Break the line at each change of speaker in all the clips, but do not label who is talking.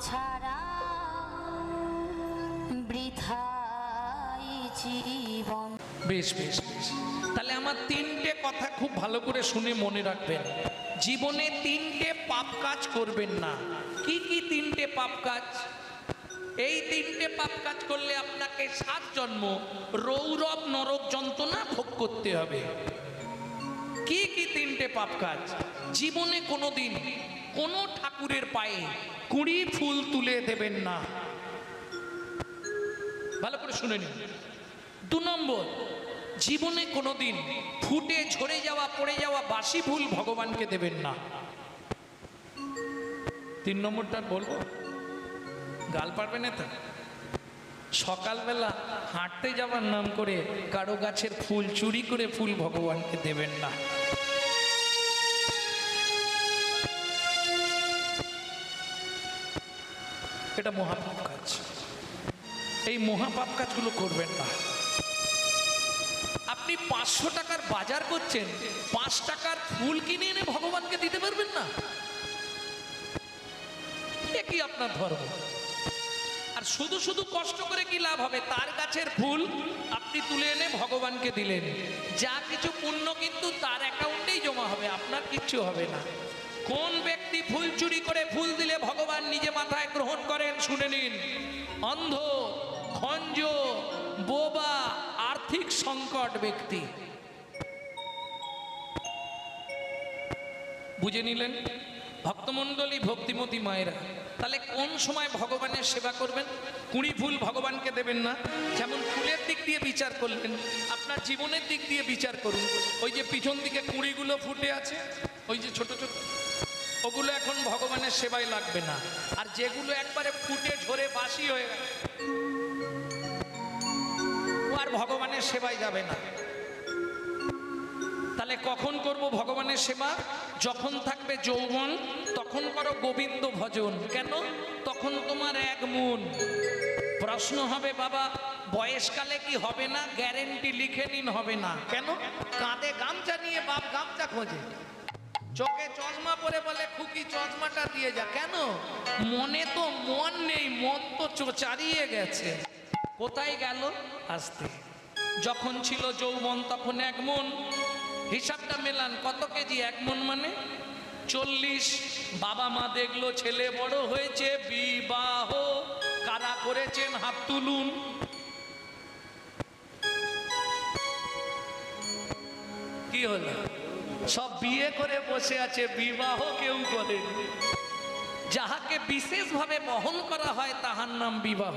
ছাড়া বৃথাই জীবন।
বেশ বেশ বেশ। তাহলে আমার তিনটে কথা খুব ভালো করে শুনে মনে রাখবেন। জীবনে তিনটে পাপ কাজ করবেন না। কি কি তিনটে পাপ কাজ? এই তিনটে পাপ কাজ করলে আপনাকে সাত জন্ম, রৌরব, নরক যন্ত্রণা ভোগ করতে হবে। কি কি তিনটে পাপ কাজ? জীবনে কোনোদিন কোনো ঠাকুরের পায়ে কুড়ি ফুল তুলে দেবেন না। ভালো করে শুনে নিন। দু নম্বর, জীবনে কোনোদিন ফুটে ঝরে যাওয়া, পড়ে যাওয়া বাসি ফুল ভগবানকে দেবেন না। তিন নম্বরটা বলব? গাল পারবে না সকালবেলা হাঁটতে যাওয়ার নাম করে কারও গাছের ফুল চুরি করে ফুল ভগবানকে দেবেন না। এটা মহাপাপ কাজ। এই মহাপাপ কাজগুলো করবেন না। আপনি পাঁচশো টাকার বাজার করছেন, পাঁচ টাকার ফুল কিনে এনে ভগবানকে দিতে পারবেন না? কি আপনার ধর্ম? আর শুধু শুধু কষ্ট করে কি লাভ হবে? তার গাছের ফুল আপনি তুলে এনে ভগবানকে দিলেন। যা কিছু পুণ্য কিন্তু তার অ্যাকাউন্টেই জমা হবে, আপনার কিচ্ছু হবে না। কোন ব্যক্তি ফুল চুরি করে ফুল দিলে ভগবান নিজে মাথায় গ্রহণ করেন, শুনে নিন। অন্ধ, খঞ্জ, বোবা, আর্থিক সংকট ব্যক্তি। বুঝে নিলেন? ভক্তমণ্ডলী, ভক্তিমতী মায়েরা, তাহলে কোন সময় ভগবানের সেবা করবেন? কুড়ি ফুল ভগবানকে দেবেন না। যেমন ফুলের দিক দিয়ে বিচার করলেন, আপনার জীবনের দিক দিয়ে বিচার করুন। ওই যে পিছন দিকে কুড়িগুলো ফুটে আছে, ওই যে ছোট ছোট। ওগুলো এখন ভগবানের সেবায় লাগবে না। আর যেগুলো একবারে ফুটে ঝরে বাসি হয়ে গেছে, ও আর ভগবানের সেবায় যাবে না। তাহলে কখন করব ভগবানের সেবা? যখন থাকবে যৌবন, তখন করো গোবিন্দ ভজন। কেন? তখন তোমার এক মন। প্রশ্ন হবে, বাবা, বয়সকালে কি হবে না? গ্যারেন্টি লিখে নিন হবে না। কেন? কাঁধে গামছা নিয়ে বাপ গামছা খোঁজে। চোখে চশমা পরে বলে, খুকি, চশমাটা দিয়ে যা। কেন? মনে তো মন নেই, মন তো চারিয়ে গেছে। কোথায় গেল? আসতে। যখন ছিল যৌবন, তখন এক মন। হিসাবটা মেলান, কত কেজি? এক মন মানে? চল্লিশ। বাবা মা দেখল, ছেলে বড় হয়েছে, বিবাহ। কারা করেছেন? হাত তুলুন। কি হলো? সব বিয়ে করে বসে আছে, বিবাহ কেউ করে যাহাকে বিশেষভাবে বহন করা হয় তাহার নাম বিবাহ।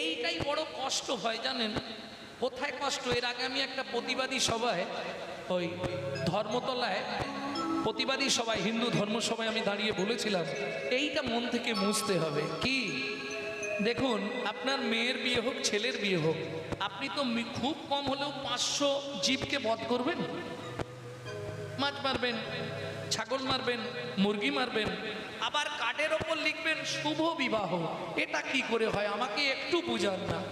এইটাই বড় কষ্ট হয় জানেন? কোথায় কষ্ট? এর আগে আমি একটা প্রতিবাদী সভায় ওই ধর্মতলায় প্রতিবাদী সভায়, হিন্দু ধর্ম সভায় আমি দাঁড়িয়ে বলেছিলাম, এইটা মন থেকে মুছতে হবে। কি? দেখুন, আপনার মেয়ের বিয়ে হোক, ছেলের বিয়ে হোক, আপনি তো খুব কম হলেও পাঁচশো জীবকে বধ করবেন। মাছ মারবেন, ছাগল মারবেন, মুরগি মারবেন, আবার কার্ডের ওপর লিখবেন শুভ বিবাহ। এটা কি করে হয়? আমাকে একটু বুঝান না।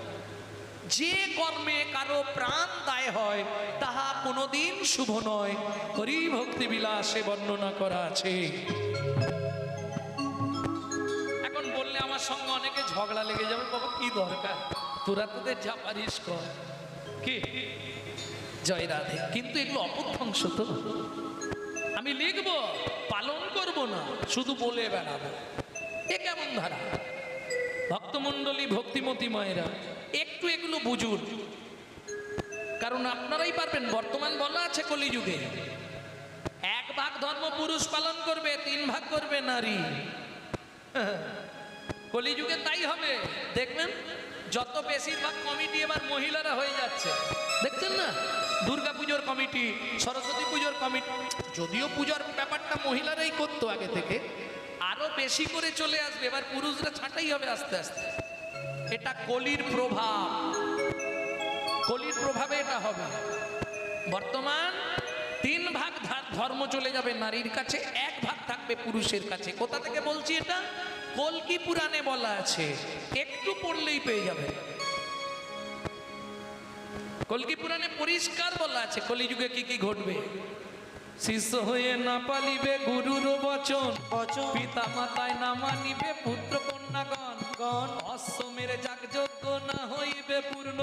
যে কর্মে কারও প্রাণ দায় হয়, তাহা কোনোদিন শুভ নয়। হরি ভক্তি বিলাসে বর্ণনা করা আছে। এখন বললে আমার সঙ্গে অনেকে ঝগড়া লেগে যাবে, বাবা, কি দরকার? তোরা তোদের যা পারিস কর। কি? জয় রাধে। কিন্তু এগুলো অপধ্বংস তো। আমি লিখব, পালন করব না, শুধু বলে বেড়াবো। এ কেমন ধারা? ভক্তমণ্ডলী, ভক্তিমতী মায়েরা, একটু এগুলো বুঝুন। কারণ আপনারাই পারবেন, বর্তমান বলা আছে কলিযুগে। এক ভাগ ধর্ম পুরুষ পালন করবে, তিন ভাগ করবে নারী। কলিযুগে তাই হবে। দেখবেন যত বেশিরভাগ কমিটি এবার মহিলারা হয়ে যাচ্ছে। দেখছেন না? দুর্গা পুজোর কমিটি, সরস্বতী পুজোর কমিটি, যদিও পুজোর ব্যাপারটা মহিলারাই করতো আগে থেকে, আরও বেশি করে চলে আসবে, এবার পুরুষরা ছাঁটাই হবে আস্তে আস্তে। এটা কলির প্রভাব। কলির প্রভাবে এটা হবে। বর্তমান তিন ভাগ ধর্ম চলে যাবে নারীর কাছে, এক ভাগ থাকবে পুরুষের কাছে। কোথা থেকে বলছি এটা? কলকি পুরাণে বলা আছে, একটু পড়লেই পেয়ে যাবে। কলকি পুরাণে পরিষ্কার বলা আছে কলিযুগে কি কি ঘটবে শিষ্য হয়ে না পালিবে গুরুর বচন পিতা মাতায় না মানিবে পুত্র কন্যাগণ
গণ
অশ্বমের যাগযজ্ঞ না হইবে পূর্ণ।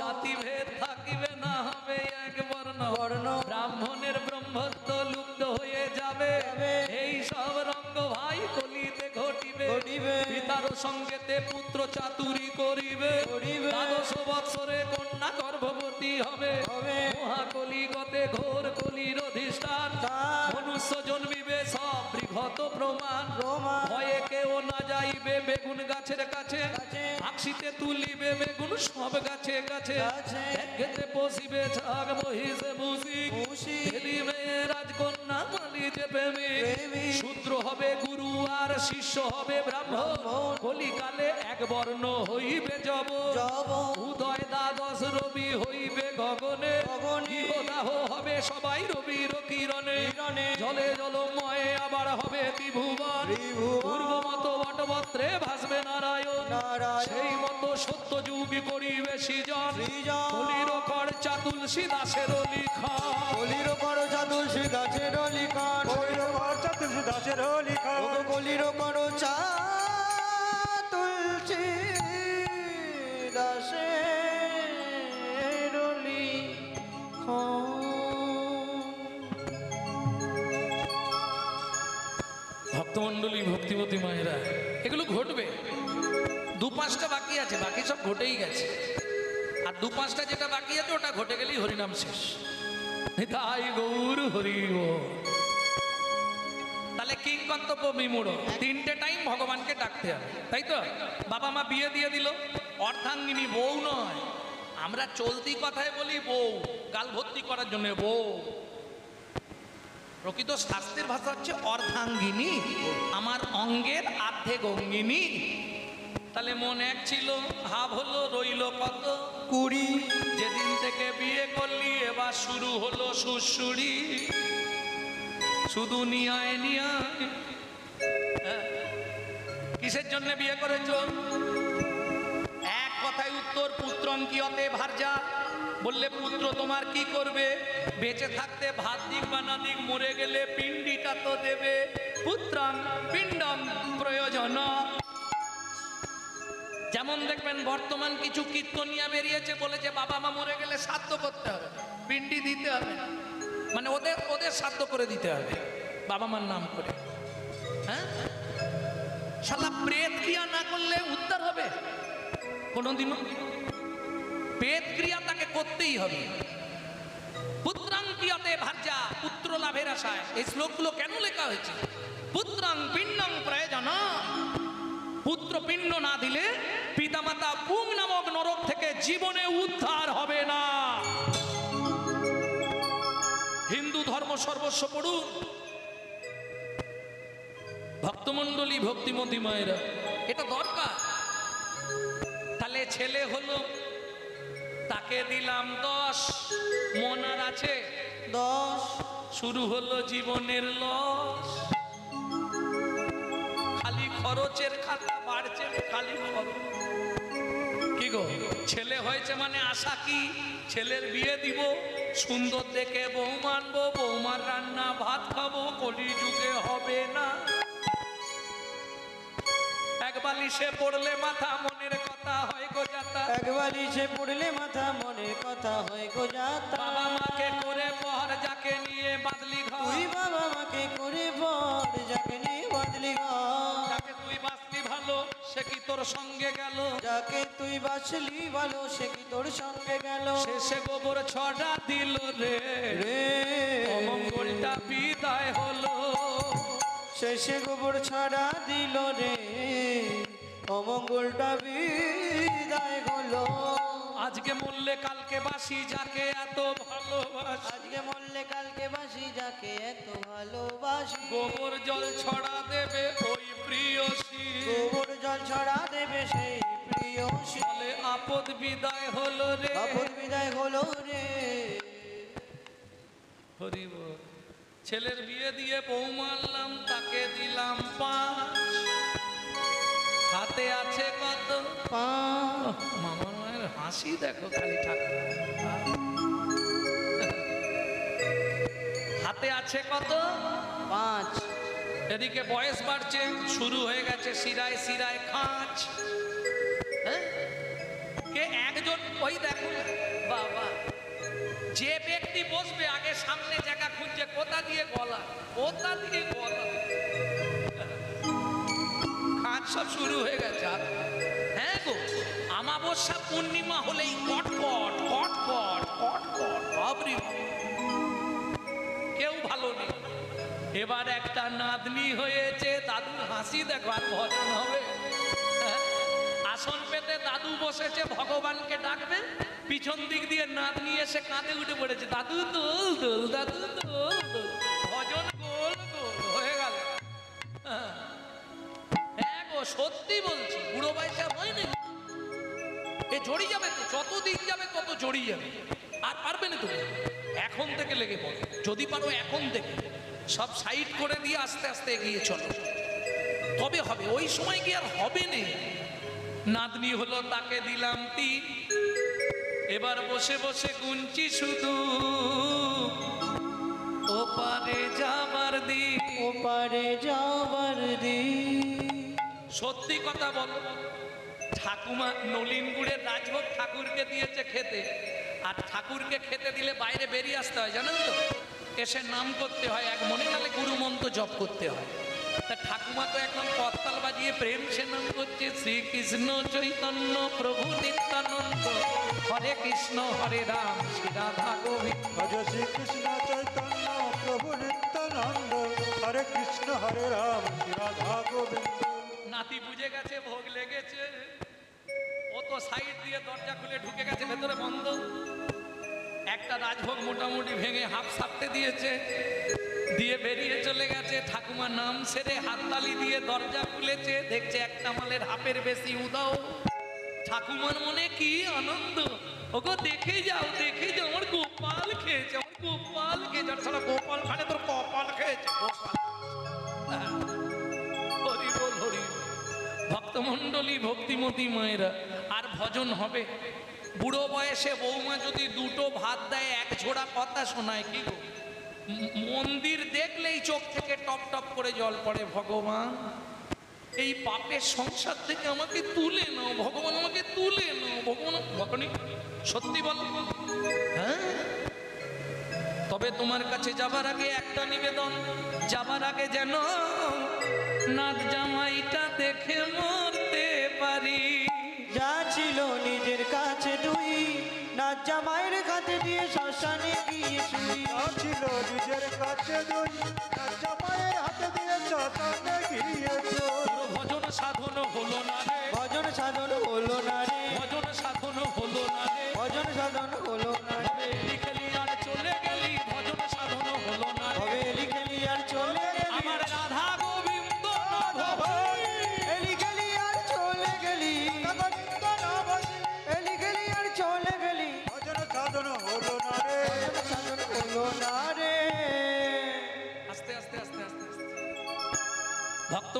জাতি ভেদ থাকিবে না হবে এক বর্ণ
বর্ণ।
ব্রাহ্মণের ব্রহ্মত্ব লুপ্ত হয়ে যাবে
যাবে।
এই সব রঙ্গ ভাই কলিতে ঘটিবে
ঘটিবে।
পিতার সঙ্গেতে পুত্র চাতুরি করিবে
করিবে।
দ্বাদশ বৎসরে কন্যা গর্ভবতী হবে। মহাকলিগতে ঘোর কলির অধিষ্ঠান। মনুষ্য জন্মিবে সব বৃহৎ প্রমাণ। ভয়ে কেউ না যাইবে বেগুন গাছের কাছে। আকশিতে তুলিবে বেগুন সব গাছে গাছে। খেতে বসিবে ছাগ বহিছে বুসি ফেলিবে রাজকন্যা মালিতে প্রেমিক। শূদ্র হবে শিষ্য হবে ব্রাহ্মণ। কলিকালে এক বর্ণ হইবে জব উদয় দ্বাদশ রবি হইবে গগনে
গগনে।
ইহদাহ হবে সবাই রবির কিরণে
কিরণে।
জলে জলময় আবার হবে ত্রিভুবন। পূর্ব মতো বটপত্রে ভাসবে নারায়ণ। সেই মতো সত্য যুগী করিবে সৃজন। কলির কর চাতুলসী দাসের লিখা
কলির পর তুলসী গাছের লিখন ওগো কলির পর চা তুলসী দাসের
ভক্তমণ্ডলী, ভক্তিমতী মায়েরা, এগুলো ঘটবে। দু পাঁচটা বাকি আছে, বাকি সব ঘটেই গেছে। আর দু পাঁচটা যেটা বাকি আছে, ওটা ঘটে গেলেই হরিনাম শেষ। তাই গৌর হরি তাহলে কিং কর্তব্য বিমূঢ়। তিনটে টাইম ভগবানকে ডাকতে হবে তাই তো? বাবা মা বিয়ে দিয়ে দিল। অর্ধাঙ্গিনী বউ নয়। আমরা চলতি কথায় বলি বউ গাল ভর্তি করার জন্য বউ। প্রকৃত শাস্ত্রের ভাষা হচ্ছে অর্ধাঙ্গিনী আমার অঙ্গের আর্ধেক অঙ্গিনী। তাহলে মন এক ছিল ভাব হলো রইল কত?
কুড়ি।
যেদিন থেকে বিয়ে করলি এবার শুরু হলো সুশুড়ি শুধু নিয়ায় নিয়ায়। কিসের জন্য বিয়ে করেছ? এক কথায় উত্তর পুত্রঙ্কিয়তে ভার্যা বললে, পুত্র, তোমার কি করবে? বেঁচে থাকতে ভাত দিক বা দিক, মরে গেলে পিণ্ডিটা তো দেবে। পুত্রাং পিণ্ডম প্রয়োজন। যেমন দেখবেন, বর্তমান কিছু কীর্তনিয়া বেরিয়েছে, বলেছে, বাবা মা মরে গেলে শ্রাদ্ধ করতে হবে পিণ্ডি দিতে হবে মানে ওদের ওদের শ্রাদ্ধ করে দিতে হবে। বাবা মার নাম করে। হ্যাঁ? শালা প্রেত ক্রিয়া না করলে উদ্ধার হবে? কোনোদিনও। প্রেত ক্রিয়া তাকে করতেই হবে। পুত্রাং ক্রিয়াতে ভার্যা পুত্র লাভের আশায়। এই শ্লোকগুলো কেন লেখা হয়েছে? পুত্রাং পিণ্ডং প্রয়োজন। পুত্র পিণ্ড না দিলে পিতামাতা পুং নামক নরক থেকে জীবনে উদ্ধার হবে না। সর্বস্ব পড়ুন। ভক্তমণ্ডলী ভক্তিমতী মায়েরা এটা দরকার। তাহলে ছেলে হলো তাকে দিলাম দশ মনার আছে?
দশ।
শুরু হলো জীবনের লস। খালি খরচের খাতা বাড়ছে খালি খরচ। গো। ছেলে হয়েছে মানে আশা কি? ছেলের বিয়ে দিব সুন্দর দেখে বউ মানবো বৌমার রান্না ভাত খাব কলি যুগে হবে না। এক বালিশে পড়লে মাথা মনের কথা হয় গো যাতা।
পড়লে মাথা মনের কথা হয় গো যাতা।
বাবা মাকে করে পর যাকে নিয়ে বাদলি ঘর।
তুই বাবা মাকে
সঙ্গে গেল।
যাকে তুই বাঁচলি ভালো সে কি তোর সঙ্গে গেল?
শেষে গোবর ছড়া দিল রে।
রে।
অমঙ্গলটা বিদায় হলো।
শেষে গোবর ছাড়া দিল রে। অমঙ্গলটা বিদায় হলো।
আজকে মরলে কালকে বাসি যাকে এত ভালোবাসি।
আজকে মরলে কালকে বাসি যাকে এত ভালোবাসি।
গোবর জল ছড়া দেবে ওই প্রিয়সী।
গোবর জল ছড়া দেবে সেই প্রিয়
বলে আপদ বিদায় হলো রে।
আপদ বিদায় হলো রে।
ছেলের বিয়ে দিয়ে বউ মারলাম তাকে দিলাম পাঁচ। হাতে আছে কত?
পা
মামার মায়ের হাসি দেখো খালি ঠাকুর। হাতে আছে কত?
পাঁচ।
এদিকে বয়স বাড়ছে, শুরু হয়ে গেছে শিরায় শিরায় খাঁচ হ্যাঁ? কে একজন? ওই দেখো। বাবা। যে ব্যক্তি বসবে, আগে সামনে জায়গা খুঁজছে, কোথা দিয়ে গলা? কোথা দিয়ে গলা? খাঁচ সব শুরু হয়ে গেছে। হ্যাঁ গো, আমাবস্যা পূর্ণিমা হলেই কটকট। ভালো নেই। এবার একটা নাতনি হয়েছে, দাদুর হাসি দেখো আর ভজন হবে। হ্যাঁ? আসন পেতে দাদু বসেছে, ভগবানকে ডাকবে। পিছন দিক দিয়ে নাতনি এসে কাঁধে উঠে পড়েছে, দাদু, দোল দোল, দাদু, দোল দোল, ভজন গোল গোল, হয়ে গেল। হ্যাঁ। হ্যাঁ সত্যি বলছি, বুড়ো বয়সে হয় না এ জড়িয়ে যাবে তো যত দিন যাবে তত জড়িয়ে যাবে। আর পারবে না তুমি। এখন থেকে লেগে পড়ো। যদি পারো এখন থেকে সব সাইড করে দিয়ে আস্তে আস্তে এগিয়ে চলো। তবে হবে ওই সময় কি আর হবে না? নাতনি হলো তাকে দিলাম তিন। এবার বসে বসে গুনছি শুধু। ওপারে যাবার দিন।
ওপারে যাবার দিন।
সত্যি কথা বলো ঠাকুমা নলিন গুড়ের রাজভোগ ঠাকুরকে দিয়েছে খেতে। আর ঠাকুরকে খেতে দিলে বাইরে বেরিয়ে আসতে হয় জানেন তো? এসে নাম করতে হয় এক মনে নালে গুরুমন্ত্র জপ করতে হয়। তা ঠাকুমা তো এখন করতাল বাজিয়ে প্রেম সে নাম করছে শ্রীকৃষ্ণ চৈতন্য প্রভু নিত্যানন্দ হরে কৃষ্ণ হরে রাম শ্রী রাধা গোবিন্দ।
শ্রীকৃষ্ণ চৈতন্য প্রভু নিত্যানন্দ হরে কৃষ্ণ হরে রাম শ্রী রাধা গোবিন্দ।
নাতি বুঝে গেছে ভোগ লেগেছে। সাইড দিয়ে দরজা খুলে ঢুকে গেছে, ভেতরে বন্ধ। একটা রাজভোগ মোটামুটি ভেঙে হাফ সাপতে দিয়েছে, দিয়ে বেরিয়ে চলে গেছে। ঠাকুমার নাম সেরে হাততালি দিয়ে দরজা খুলেছে, দেখছে একটা মালের হাফের বেশি উদাও। ঠাকুমার মনে কি আনন্দ, ওগো দেখে যাও দেখে যাও, আমার গোপাল খেয়েছে, আমার গোপাল খেয়েছে। আর সারা গোপাল খানে তোর কপাল খেয়েছে, গোপাল। হ্যাঁ। হরি বল, হরি। ভক্তমণ্ডলী, ভক্তিমতী মায়েরা ভজন হবে। বুড়ো বয়সে বৌমা যদি দুটো ভাত দেয়, এক ঝোড়া কথা শোনায় কি মন্দির দেখলেই চোখ থেকে টপ টপ করে জল পড়ে, ভগবান। এই পাপের সংসার থেকে আমাকে তুলে নাও, ভগবান আমাকে তুলে নাও, ভগবান ভগবান, সত্যি বল। হ্যাঁ? তবে তোমার কাছে যাবার আগে একটা নিবেদন, যাবার আগে যেন নাচ জামাইটা দেখে মরতে পারি।
জামাইয়ের কাছে দিয়ে শ্মশানে
গিয়েছিলি ছিল নিজের কাছে দুই রাজা মায়ের হাতে দিয়ে শ্মশানে গিয়েছ।
ভজন সাধন হলো না
ভজন সাধন হলো না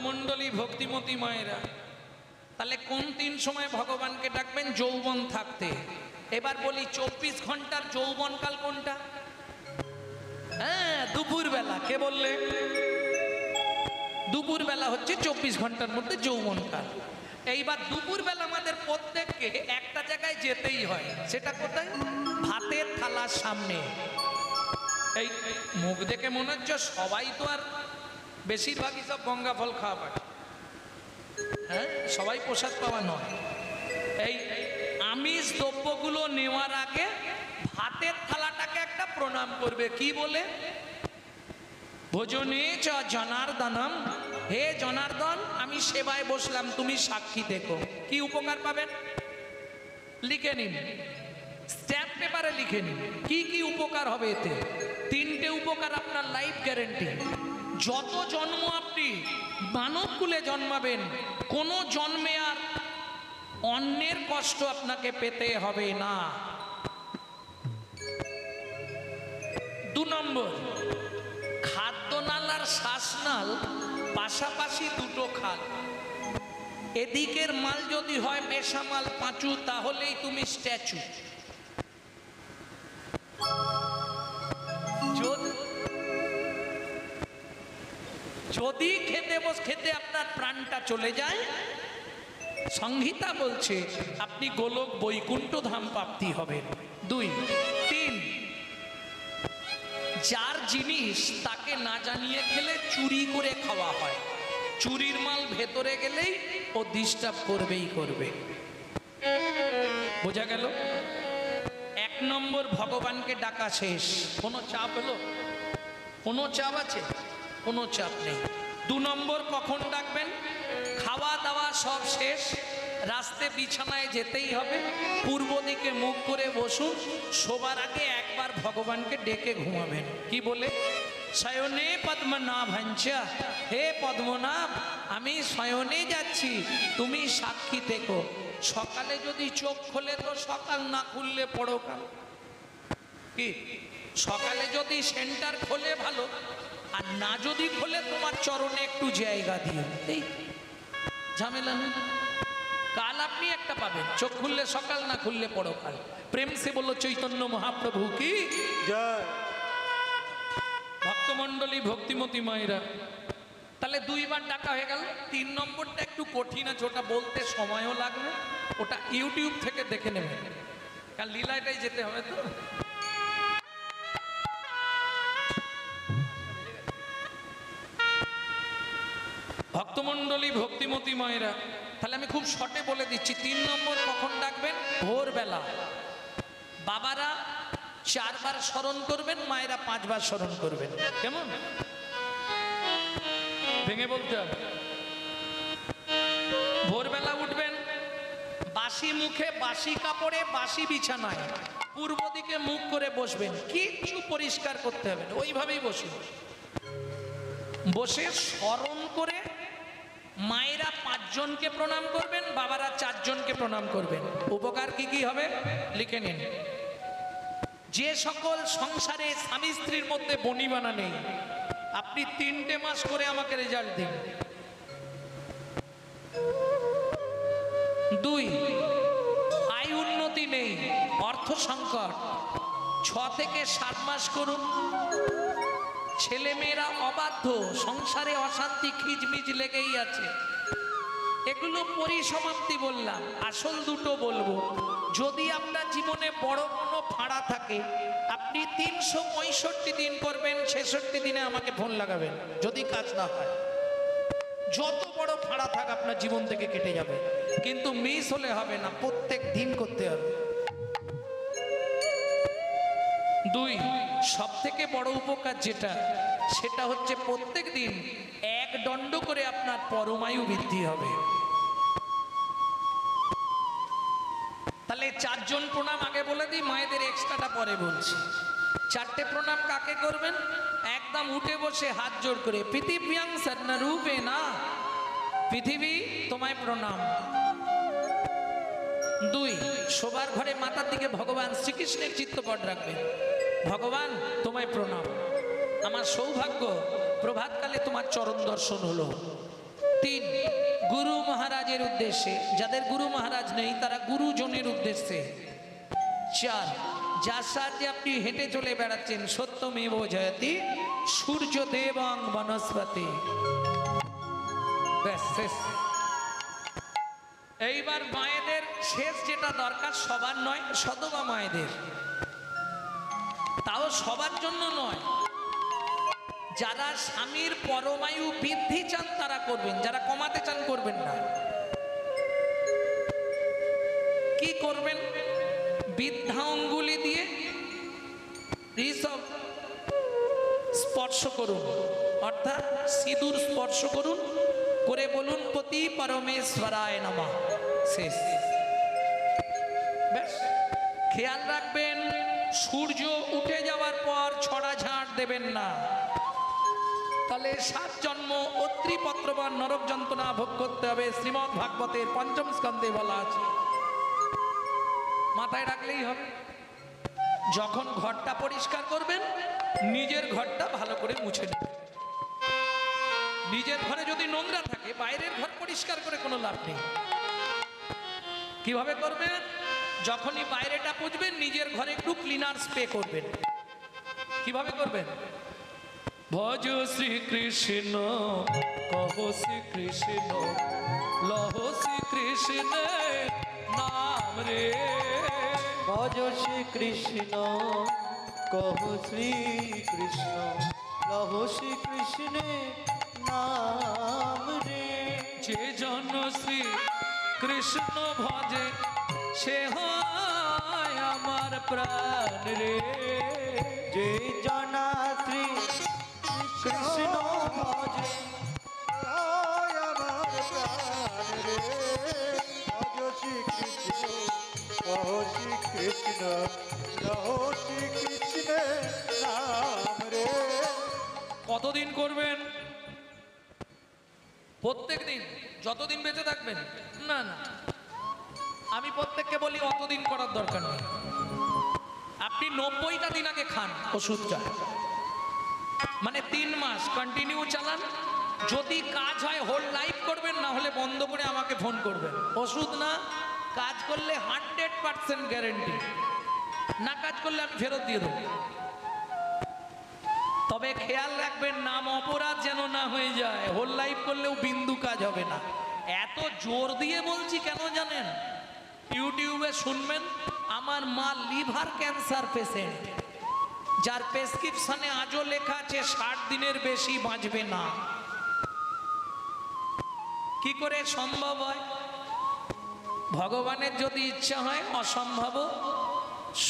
ভক্তমণ্ডলী ভক্তিমতী মায়েরা, তাহলে কোন তিন সময় ভগবানকে ডাকবেন যৌবন থাকতে? এবার বলি চব্বিশ ঘণ্টার যৌবনকাল কোনটা? হ্যাঁ দুপুর বেলা কে বললে? দুপুর বেলা হচ্ছে চব্বিশ ঘণ্টার মধ্যে যৌবনকাল। এইবার দুপুর বেলা আমাদের প্রত্যেককে একটা জায়গায় যেতেই হয়। সেটা কোথায়? ভাতের থালার সামনে। এই মুখ দেখে মনে হচ্ছে সবাই তো আর বেশিরভাগই সব গঙ্গা ফল খাওয়া পায় হ্যাঁ সবাই প্রসাদ পাওয়া নয়। এই আমিষ দ্রব্যগুলো নেওয়ার আগে ভাতের থালাটাকে একটা প্রণাম করবে। কি বলে? ভোজনে চ জনার্দনম। হে জনার্দন, আমি সেবায় বসলাম, তুমি সাক্ষী দেখো। কি উপকার পাবেন? লিখে নিন। স্ট্যাম্প পেপারে লিখে নিন। কি কি উপকার হবে এতে? তিনটে উপকার আপনার লাইফ গ্যারেন্টি যত জন্ম আপনি মানব কুলে জন্মাবেন, কোনো জন্মে আর অন্যের কষ্ট আপনাকে পেতে হবে না। দু নম্বর খাদ্যনাল আর শ্বাসনাল পাশাপাশি দুটো খাল। এদিকের মাল যদি হয় বেসামাল পাঁচু, তাহলেই তুমি স্ট্যাচু। যদি খেতে বস খেতে আপনার প্রাণটা চলে যায়, সংহিতা বলছে, আপনি গোলক বৈকুণ্ঠ ধাম প্রাপ্তি হবেন। দুই, তিন, যার জিনিস তাকে না জানিয়ে খেলে চুরি করে খাওয়া হয়। চুরির মাল ভেতরে গেলেই ও ডিস্টার্ব করবেই করবে। বোঝা গেল? এক নম্বর ভগবানকে ডাকা শেষ। কোনো চাপ হলো? কোনো চাপ আছে? কোনো চাপ নেই। দু নম্বর কখন ডাকবেন? খাওয়া দাওয়া সব শেষ। রাস্তে বিছানায় যেতেই হবে। পূর্ব দিকে মুখ করে বসুন। শোবার আগে একবার ভগবানকে ডেকে ঘুমাবেন। কি বলে? শয়নে পদ্মনাভ হঞ্চা হে পদ্মনাভ, আমি শয়নে যাচ্ছি। তুমি সাক্ষী থেকো সকালে যদি চোখ খোলে তো সকাল না খুললে পড়ো কাল কি? সকালে যদি সেন্টার খোলে ভালো। আর না যদি খোলে তোমার চরণে একটু জায়গা দিও এই ঝামেলা নেই। কাল আপনি একটা পাবেন। চোখ খুললে সকাল না খুললে পড়ো কাল প্রেম সে বলল চৈতন্য মহাপ্রভু কি? ভক্তমণ্ডলী ভক্তিমতী মায়েরা তাহলে দুইবার ডাকা হয়ে গেল। তিন নম্বরটা একটু কঠিন আছে ওটা বলতে সময়ও লাগবে ওটা ইউটিউব থেকে দেখে নেবে কারণ লীলাটাই যেতে হবে তো। ভক্তমণ্ডলী ভক্তিমতী মায়েরা, তাহলে আমি খুব শর্টে বলে দিচ্ছি, তিন নম্বর কখন ডাকবেন? ভোরবেলা। বাবারা চারবার স্মরণ করবেন, মায়েরা পাঁচবার স্মরণ করবেন। কেমন? ভেঙে বলতে হবে। ভোরবেলা উঠবেন, বাসি মুখে বাসি কাপড়ে, বাসি বিছানায়। পূর্ব দিকে মুখ করে বসবেন, কিচ্ছু পরিষ্কার করতে হবে ওইভাবেই বসুন। বসে স্মরণ করে মায়েরা পাঁচজনকে প্রণাম করবেন, বাবারা চারজনকে প্রণাম করবেন। উপকার কি কি হবে? লিখে নিন। যে সকল সংসারে স্বামী স্ত্রীর মধ্যে বনিবানা নেই, আপনি তিনটে মাস করে আমাকে রেজাল্ট দিন। দুই, আয় উন্নতি নেই, অর্থ সংকট। ছ থেকে সাত মাস করুন ছেলে মেয়েরা অবাধ্য, সংসারে অশান্তি খিচমিচ লেগেই আছে। এগুলো পরিসমাপ্তি বললাম, আসল দুটো বলব। যদি আপনার জীবনে বড় কোনো ফাঁড়া থাকে, আপনি তিনশো পঁয়ষট্টি দিন করবেন, ছেষট্টি দিনে আমাকে ফোন লাগাবেন, যদি কাজ না হয়। যত বড় ফাঁড়া থাক, আপনার জীবন থেকে কেটে যাবে। কিন্তু মিস হলে হবে না, প্রত্যেক দিন করতে হবে। দুই। সব থেকে বড় উপকার যেটা, সেটা হচ্ছে প্রত্যেক দিন এক দণ্ড করে আপনার পরমায়ু বৃদ্ধি হবে। তাহলে চারজন প্রণাম আগে বলে দিই, মায়েদের এক্সট্রাটা পরে বলছি। চারটে প্রণাম কাকে করবেন? একদম উঠে বসে হাত জোড় করে, পৃথিব্যাং সর্ণ রূপে না। পৃথিবী তোমায় প্রণাম। দুই, শোবার ঘরে মাথার দিকে ভগবান শ্রীকৃষ্ণের চিত্তপট রাখবেন। ভগবান, তোমায় প্রণাম। আমার সৌভাগ্য, প্রভাতকালে তোমার চরণ দর্শন হলো। তিন, গুরু মহারাজের উদ্দেশ্যে, যাদের গুরু মহারাজ নেই, তারা গুরুজনের উদ্দেশ্যে। চার, যার সাহায্যে আপনি হেঁটে চলে বেড়াচ্ছেন, সত্যমেব জয়তি সূর্য দেবং বনস্পতি এইবার মায়েদের শেষ যেটা দরকার, সবার নয় সদবা মায়েদের। তাও সবার জন্য নয়। যারা স্বামীর পরমায়ু বৃদ্ধি চান, তারা করবেন। যারা কমাতে চান, করবেন না। কি করবেন? বৃদ্ধা অঙ্গুলি দিয়ে স্পর্শ করুন। অর্থাৎ সিঁদুর স্পর্শ করুন। করে বলুন, পতি পরমেশ্বরায় নমঃ। শেষ। ব্যাস। খেয়াল রাখবেন দেবেন না। তাহলে সাত জন্ম অত্রিপত্র বা নরক যন্ত্রণা ভোগ করতে হবে। শ্রীমৎ ভাগবতের পঞ্চম স্কন্ধে বলা আছে। মাথায় রাখলেই হবে। যখন ঘরটা পরিষ্কার করবেন, নিজের ঘরটা ভালো করে মুছে নেবেন। নিজের ঘরে যদি নোংরা থাকে, বাইরের ঘর পরিষ্কার করে কোনো লাভ নেই। কীভাবে করবেন? যখনই বাইরেটা পুজবেন, নিজের ঘরে একটু ক্লিনার স্প্রে করবেন। কীভাবে করবেন? ভজ শ্রীকৃষ্ণ কহ শ্রীকৃষ্ণ লহ শ্রীকৃষ্ণ নাম রে।
ভজ শ্রী কৃষ্ণ কহ শ্রী কৃষ্ণ লহ শ্রী কৃষ্ণে নাম রে।
যে জন শ্রী কৃষ্ণ ভজে সে হয় প্রাণ রে।
যে জনা শ্রী কৃষ্ণ ভজে।
আমার প্রাণ রে। ভজ শ্রীকৃষ্ণ কহ শ্রীকৃষ্ণ লহ শ্রীকৃষ্ণ নাম রে।
কতদিন করবেন? প্রত্যেক দিন? যতদিন বেঁচে থাকবেন? না না। আমি প্রত্যেককে বলি অতদিন করার দরকার নেই। আপনি নব্বইটা দিন আগে খান। ওষুধটা মানে তিন মাস। কন্টিনিউ চালান। যদি কাজ হয় হোল লাইফ করবেন না হলে বন্ধ করে আমাকে ফোন করবেন। ওষুধ না কাজ করলে হান্ড্রেড পার্সেন্ট গ্যারেন্টি না কাজ করলে আমি ফেরত দিয়ে দেবো। তবে খেয়াল রাখবেন নাম অপরাধ যেন না হয়ে যায়। হোল লাইফ করলেও বিন্দু কাজ হবে না। এত জোর দিয়ে বলছি কেন জানেন? ইউটিউবে শুনবেন। আমার মা লিভার ক্যান্সার পেশেন্ট, যার প্রেসক্রিপশনে আজও লেখা আছে, ষাট দিনের বেশি বাঁচবে না। কি করে সম্ভব হয়? ভগবানের যদি ইচ্ছা হয়, অসম্ভব।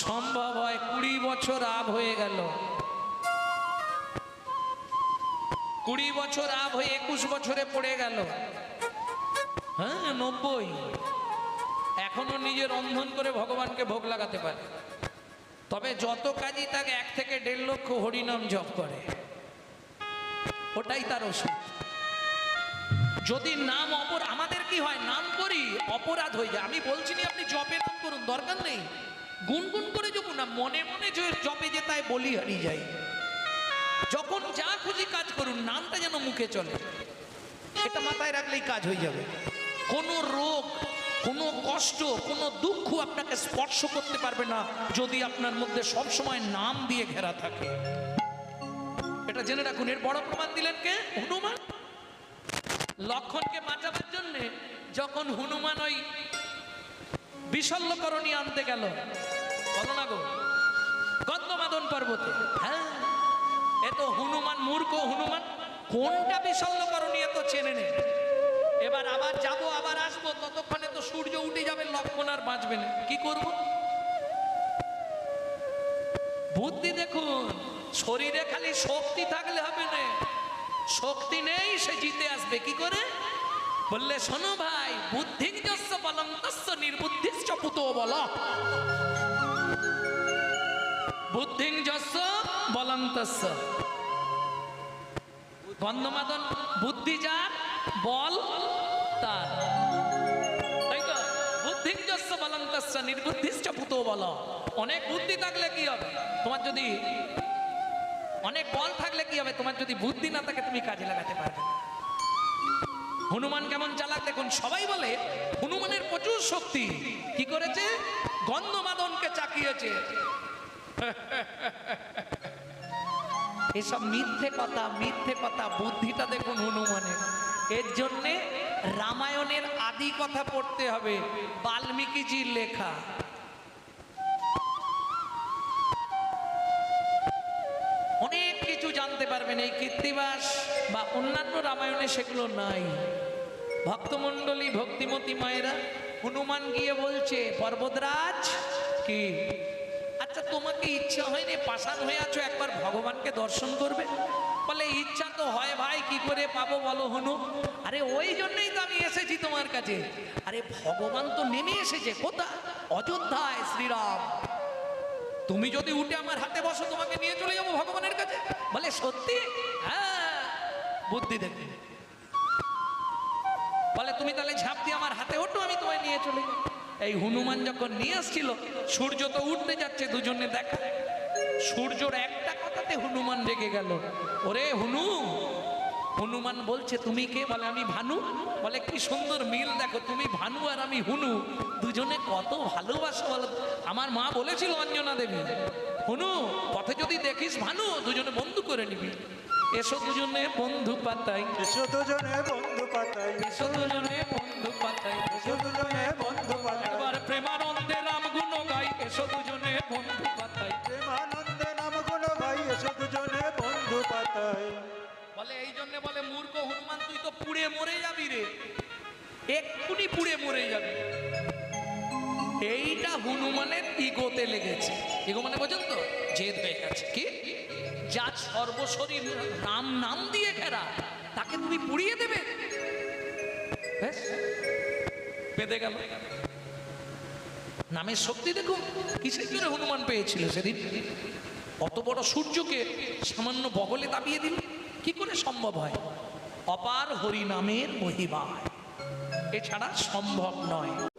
সম্ভব হয়, কুড়ি বছর আব হয়ে গেল। কুড়ি বছর আব হয়ে একুশ বছরে পড়ে গেল। হ্যাঁ নব্বই। এখনও নিজে রন্ধন করে ভগবানকে ভোগ লাগাতে পারে। তবে যত কাজই তাকে এক থেকে দেড় লক্ষ হরিনাম জপ করে, ওটাই তার ওষুধ। যদি নাম অপর, আমাদের কি হয়, নাম করি অপরাধ হয়ে যায়। আমি বলছি না, আপনি জপে নাম করুন, দরকার নেই। গুনগুন করে যাব না, মনে মনে জপে যে তাই বলি হারিয়ে যায়। যখন যা খুশি কাজ করুন, নামটা যেন মুখে চলে। এটা মাথায় রাখলেই কাজ হয়ে যাবে। কোনো রোগ কোনো কষ্ট, কোনো দুঃখ আপনাকে স্পর্শ করতে পারবে না যদি আপনার মধ্যে সব সময় নাম দিয়ে ঘেরা থাকে। এটা জেনে রাখুন, এর বড় প্রমাণ দিলেন কে? হনুমান। লক্ষণকে বাঁচাবার জন্যে যখন হনুমান ওই বিশল্যকরণী আনতে গেল, বলো না গো গন্ধমাদন পর্বতে হ্যাঁ এ তো হনুমান মূর্খ, হনুমান কোনটা বিশল্যকরণী এ তো চেনে নেই এবার আবার যাব, আবার আসব, ততক্ষণে তো সূর্য উঠে যাবে লক্ষণ আর বাঁচবে না। কি করব? বুদ্ধি দেখুন, শরীরে খালি শক্তি থাকলে হবে না। শক্তি নেই, সে জিতে আসবে। কি করে? বললে, শোনো ভাই বুদ্ধি যস্য বল। বুদ্ধিং গন্ধমাদন বুদ্ধি যার, বল তার। কি হনুমান কেমন চালাক দেখুন, সবাই বলে, হনুমানের প্রচুর শক্তি। কি করেছে? গন্ধমাদনকে চাকিয়েছে। এসব মিথ্যে কথা মিথ্যে কথা, বুদ্ধিটা দেখুন হনুমানের। এর জন্যে রামায়ণের আদি কথা পড়তে হবে, বাল্মীকিজির লেখা। অনেক কিছু জানতে পারবেন, এই কীর্তিবাস বা অন্যান্য রামায়ণে সেগুলো নাই। ভক্তমণ্ডলী, ভক্তিমতী মায়েরা, হনুমান গিয়ে বলছে, পর্বতরাজ, কি? আচ্ছা তোমাকে ইচ্ছা হয়নি, পাষাণ হয়ে আছো, একবার ভগবানকে দর্শন করবে? বলে, ইচ্ছা তো হয় ভাই, কি করে পাবো বলো হনু? আরে, ওই জন্যই তো আমি এসেছি তোমার কাছে। আরে, ভগবান তো নেমে এসেছে, কোথা? অযোধ্যায়, শ্রীরাম। তুমি যদি উঠে আমার হাতে বসো, তোমাকে নিয়ে চলে যাব ভগবানের কাছে। বলে, সত্যি? হ্যাঁ বুদ্ধি দেখে। বলে, তুমি তাহলে ঝাঁপ দিয়ে আমার হাতে ওঠো, আমি তোমায় নিয়ে চলে যাব। এই হনুমান যখন নিয়ে আসছিল, সূর্য তো উঠতে যাচ্ছে দুজনে দেখা। সূর্যর কথাতে হনুমান রেগে গেল। ওরে হনু হনুমান বলছে তুমি কে? বলে আমি ভানু। বলে কি সুন্দর মিল দেখো তুমি ভানু আর আমি হুনু। দুজনে কত ভালোবাসো বলো আমার মা বলেছিল অঞ্জনা দেবী হুনু পথে যদি দেখিস ভানু দুজনে বন্ধু করে নিবি। এসো দুজনে বন্ধু পাতাই
এসো দুজনে বন্ধু পাতাই
এসো দুজনে বন্ধু পাতাই
এসো দুজনে বন্ধু পাতাই
একবার প্রেমানন্দে রাম গুণ গাই। এসো দুজনে বন্ধু পাতাই
পাতাই
বলে এই জন্য এইটা হনুমানের ইগোতে লেগেছে। ইগো মানে বোঝেন জেদ হয়ে গেছে। কি? যা সর্বশরীর রাম নাম দিয়ে ঘেরা তাকে তুমি পুড়িয়ে দেবে। ব্যাস, বেঁধে গেল। নামের শক্তি দেখুন কিসের জন্য হনুমান পেয়েছিল সেদিন? অত বড় সূর্যকে সামান্য বগলে দাবিয়ে দিল কি করে সম্ভব হয়? অপার হরিনামের মহিমা। এছাড়া সম্ভব নয়।